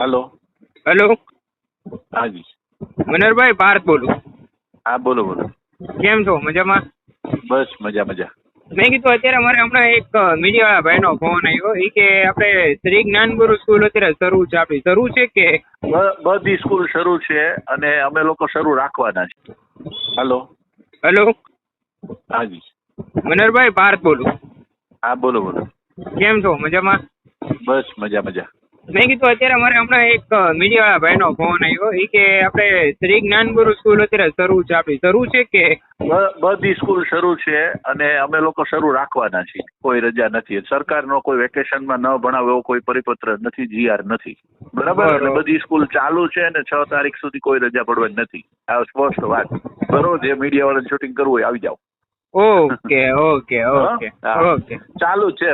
Hello. Hello. હાજી મનરભાઈ ભારત બોલું. હા બોલો બોલો. કેમ છો? મજામાં? બસ મજા મજા. મેં કીધું અત્યારે મારે હમણાં એક મીડિયા ભાઈનો ફોન આવ્યો. એ કે આપણે શ્રી જ્ઞાનગુરુ સ્કૂલ અત્યારે શરૂ છે આપણી. શરૂ છે કે? બધી સ્કૂલ શરૂ છે અને અમે લોકો શરૂ રાખવાના છે. હલો. હેલો. હાજી મનરભાઈ ભારત બોલું. હા બોલો બોલો. કેમ છો? મજામાં? બસ મજા મજા. મેં કીધું અત્યારે મારે હમણાં એક મીડિયા ભાઈનો ફોન આવ્યો. એ કે આપણે શ્રી જ્ઞાનગુરુ સ્કૂલ અત્યારે શરૂ છે આપણી. શરૂ છે કે? બધી સ્કૂલ શરૂ છે અને અમે લોકો શરૂ રાખવાના છીએ. કોઈ રજા નથી. સરકારનો કોઈ વેકેશનમાં ન ભણાવે એવો કોઈ પરિપત્ર નથી જીઆર નથી. બરાબર? એટલે બધી સ્કૂલ ચાલુ છે અને છ તારીખ સુધી કોઈ રજા પડવાની નથી. આ સ્પષ્ટ વાત. બરોબર? જે મીડિયા વાળાને શૂટિંગ કરવું હોય આવી જાઓ. ઓકે ઓકે ઓકે ઓકે ચાલુ છે.